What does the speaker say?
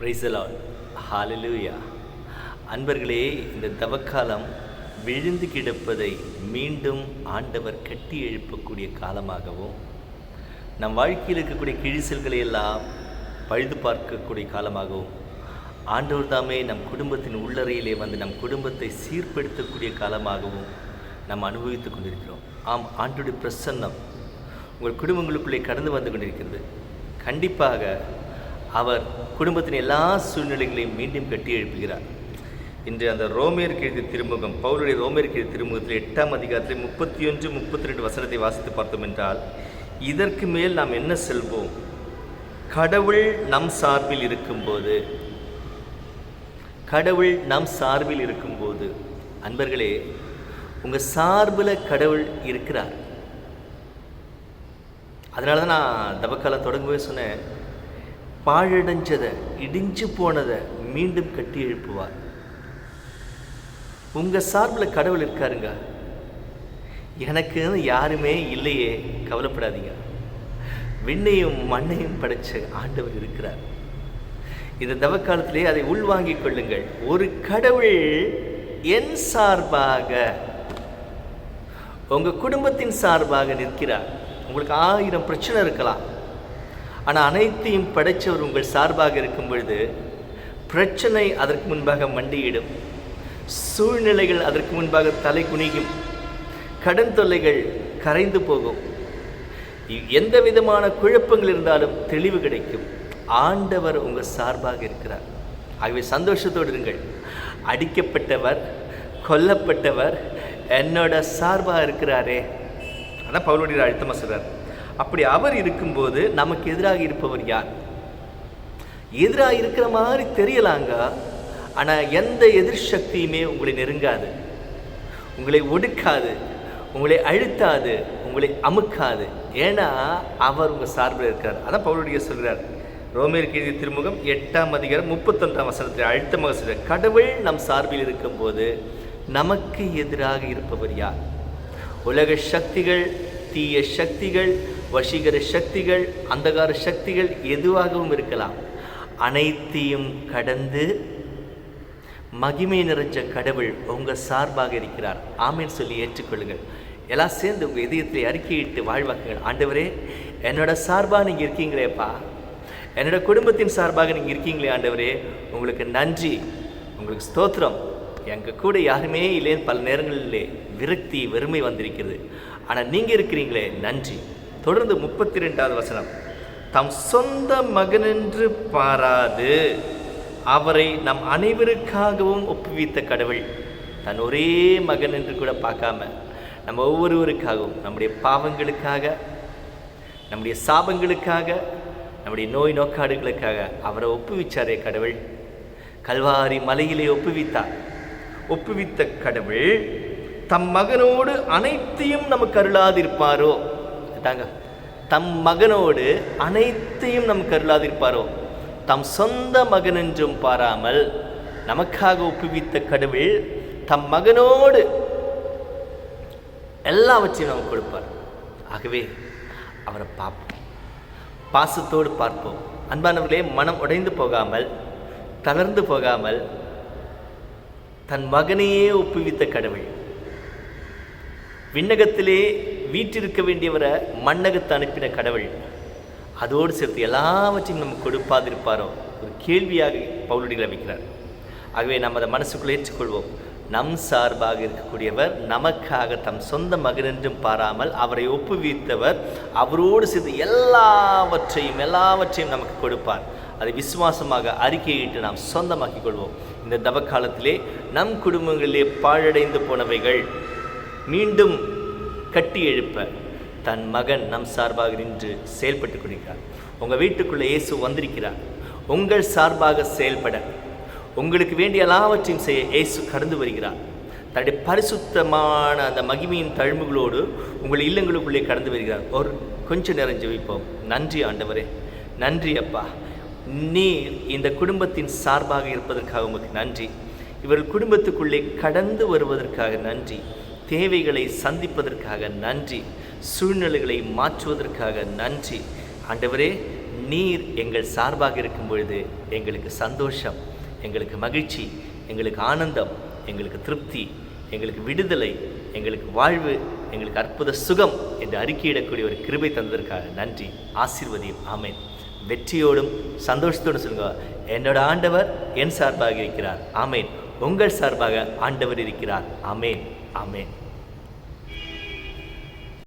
பிரைசலால் ஹாலலூயா அன்பர்களே இந்த தவக்காலம் விழுந்து கிடப்பதை மீண்டும் ஆண்டவர் கட்டி எழுப்பக்கூடிய காலமாகவும் நம் வாழ்க்கையில் இருக்கக்கூடிய கிழிசல்களை எல்லாம் பழுது பார்க்கக்கூடிய காலமாகவும் ஆண்டவர் தாமே நம் குடும்பத்தின் உள்ளறையிலே வந்து நம் குடும்பத்தை சீர்படுத்தக்கூடிய காலமாகவும் நாம் அனுபவித்துக் கொண்டிருக்கிறோம். ஆம் ஆண்டுடைய பிரசன்னம் உங்கள் குடும்பங்களுக்குள்ளே கடந்து வந்து கொண்டிருக்கிறது. கண்டிப்பாக அவர் குடும்பத்தின் எல்லா சூழ்நிலைகளையும் மீண்டும் கட்டி எழுப்புகிறார். இன்று அந்த ரோமேர் கீழ்த்தி திருமுகம் பவுலுடைய ரோமேர் கீழ்த்தி திருமுகத்தில் எட்டாம் அதிகாரத்தில் முப்பத்தி ஒன்று முப்பத்தி ரெண்டு வசனத்தை வாசித்து பார்த்தோம் என்றால் இதற்கு மேல் நாம் என்ன செல்வோம்? கடவுள் நம் சார்பில் இருக்கும்போது. கடவுள் நம் சார்பில் இருக்கும்போது. அன்பர்களே உங்கள் சார்பில் கடவுள் இருக்கிறார். அதனால தான் நான் தபக்காலம் தொடங்கவே சொன்னேன் பாழடைஞ்சதை இடிஞ்சு போனதை மீண்டும் கட்டி எழுப்புவார். உங்கள் சார்பில் கடவுள் இருக்காருங்க. எனக்கு யாருமே இல்லையே கவலைப்படாதீங்க. விண்ணையும் மண்ணையும் படைச்ச ஆண்டவர் இருக்கிறார். இந்த தவக்காலத்திலே அதை உள்வாங்கிக் கொள்ளுங்கள். ஒரு கடவுள் என் சார்பாக உங்கள் குடும்பத்தின் சார்பாக நிற்கிறார். உங்களுக்கு ஆயிரம் பிரச்சனை இருக்கலாம். ஆனால் அனைத்தையும் படைத்தவர் உங்கள் சார்பாக இருக்கும் பொழுது பிரச்சனை அதற்கு முன்பாக மண்டியிடும். சூழ்நிலைகள் அதற்கு முன்பாக தலை குனியும். கடன் தொல்லைகள் கரைந்து போகும். எந்த விதமான குழப்பங்கள் இருந்தாலும் தெளிவு கிடைக்கும். ஆண்டவர் உங்கள் சார்பாக இருக்கிறார். ஆகவே சந்தோஷத்தோடு இருங்கள். அடிக்கப்பட்டவர் கொல்லப்பட்டவர் என்னோட சார்பாக இருக்கிறாரே. அதான் பவுலுடைய அழுத்தமாக சொல்கிறார் அப்படி அவர் இருக்கும்போது நமக்கு எதிராக இருப்பவர் யார்? எதிராக இருக்கிற மாதிரி தெரியலாங்க ஆனால் எந்த எதிர் சக்தியுமே உங்களை நெருங்காது. உங்களை ஒடுக்காது உங்களை அழுத்தாது உங்களை அமுக்காது. ஏன்னா அவர் உங்கள் சார்பில் இருக்கிறார் அதான் பவுலுடைய சொல்கிறார் ரோமேர் கீதி திருமுகம் எட்டாம் அதிகாரம் முப்பத்தொன்றாம் வசனத்தில் அழுத்தமாக சொல்கிறார் கடவுள் நம் சார்பில் இருக்கும்போது நமக்கு எதிராக இருப்பவர் யார்? உலக சக்திகள் தீய சக்திகள் வசீகர சக்திகள் அந்தகார சக்திகள் எதுவாகவும் இருக்கலாம். அனைத்தையும் கடந்து மகிமை நிறைஞ்ச கடவுள் உங்கள் சார்பாக இருக்கிறார். ஆமீன் சொல்லி ஏற்றுக்கொள்ளுங்கள். எல்லாம் சேர்ந்து உங்கள் இதயத்தை அறிக்கையிட்டு வாழ்வாக்குங்கள். ஆண்டவரே என்னோட சார்பாக நீங்கள் இருக்கீங்களேப்பா. என்னோட குடும்பத்தின் சார்பாக நீங்கள் இருக்கீங்களே ஆண்டவரே. உங்களுக்கு நன்றி உங்களுக்கு ஸ்தோத்திரம். எங்கள் கூட யாருமே இல்லைன்னு பல நேரங்களிலே விரக்தி வெறுமை வந்திருக்கிறது. ஆனால் நீங்கள் இருக்கிறீங்களே நன்றி. தொடர்ந்து முப்பத்தி ரெண்டாவது வசனம். தம் சொந்த மகனென்று பாராது. அவரை நம் அனைவருக்காகவும் ஒப்புவித்த கடவுள். தன் ஒரே மகன் என்று கூட பார்க்காம நம்ம ஒவ்வொருவருக்காகவும் நம்முடைய பாவங்களுக்காக நம்முடைய சாபங்களுக்காக நம்முடைய நோய் நோக்காடுகளுக்காக அவரை ஒப்புவிச்சாரே கடவுள். கல்வாரி மலையிலே ஒப்புவித்தார். ஒப்புவித்த கடவுள் தம் மகனோடு அனைத்தையும் நமக்கு அருளாதிருப்பாரோ? தாங்க தம் மகனோடு அனைத்தையும் நம் கருளாதிருப்பாரோ? தம் சொந்த மகன் என்றும் பாராமல் நமக்காக ஒப்புவித்த கடவுள் தம் மகனோடு எல்லாவற்றையும் நமக்கு கொடுப்பார். ஆகவே அவரை பார்ப்போம். பாசத்தோடு பார்ப்போம். அன்பானவர்களே மனம் உடைந்து போகாமல் தளர்ந்து போகாமல் தன் மகனையே ஒப்புவித்த கடவுள். விண்ணகத்திலே வீற்றிருக்க வேண்டியவரை மண்ணகத்தை அனுப்பின கடவுள். அதோடு சேர்த்து எல்லாவற்றையும் நம்ம கொடுப்பாதிருப்பாரோ? ஒரு கேள்வியாக பவுலடிகளை வைக்கிறார் ஆகவே நம்ம அதை மனசுக்குள்ளே ஏற்றுக்கொள்வோம். நம் சார்பாக இருக்கக்கூடியவர் நமக்காக தம் சொந்த மகனென்றும் பாராமல் அவரை ஒப்புவித்தவர் அவரோடு சேர்த்து எல்லாவற்றையும் எல்லாவற்றையும் நமக்கு கொடுப்பார். அதை விசுவாசமாக அறிக்கையிட்டு நாம் சொந்தமாக்கிக் கொள்வோம். இந்த தவக்காலத்திலே நம் குடும்பங்களிலே பாழடைந்து போனவைகள் மீண்டும் கட்டி எழுப்ப. தன் மகன் நம் சார்பாக நின்று செயல்பட்டு கொண்டிருக்கிறார். உங்கள் வீட்டுக்குள்ளே இயேசு வந்திருக்கிறார். உங்கள் சார்பாக செயல்பட. உங்களுக்கு வேண்டிய எல்லாவற்றையும் செய்ய இயேசு கடந்து வருகிறார். தன்னுடைய பரிசுத்தமான அந்த மகிமையின் தழும்புகளோடு உங்கள் இல்லங்களுக்குள்ளே கடந்து வருகிறார். ஒரு கொஞ்சம் நேரம் ஜெபிப்போம். நன்றி ஆண்டவரே. நன்றி அப்பா. நீர் இந்த குடும்பத்தின் சார்பாக இருப்பதற்காக உமக்கு நன்றி. இவர்கள் குடும்பத்துக்குள்ளே கடந்து வருவதற்காக நன்றி. தேவைகளை சந்திப்பதற்காக நன்றி. சூழ்நிலைகளை மாற்றுவதற்காக நன்றி. ஆண்டவரே நீர் எங்கள் சார்பாக இருக்கும் பொழுது எங்களுக்கு சந்தோஷம் எங்களுக்கு மகிழ்ச்சி எங்களுக்கு ஆனந்தம் எங்களுக்கு திருப்தி எங்களுக்கு விடுதலை எங்களுக்கு வாழ்வு எங்களுக்கு அற்புத சுகம் என்று அறிக்கையிடக்கூடிய ஒரு கிருபை தந்ததற்காக நன்றி. ஆசீர்வதியும். ஆமேன். வெற்றியோடும் சந்தோஷத்தோடும் சொல்லுங்க. என்னோட ஆண்டவர் என் சார்பாக இருக்கிறார். ஆமேன். உங்கள் சார்பாக ஆண்டவர் இருக்கிறார். ஆமேன். ஆமேன்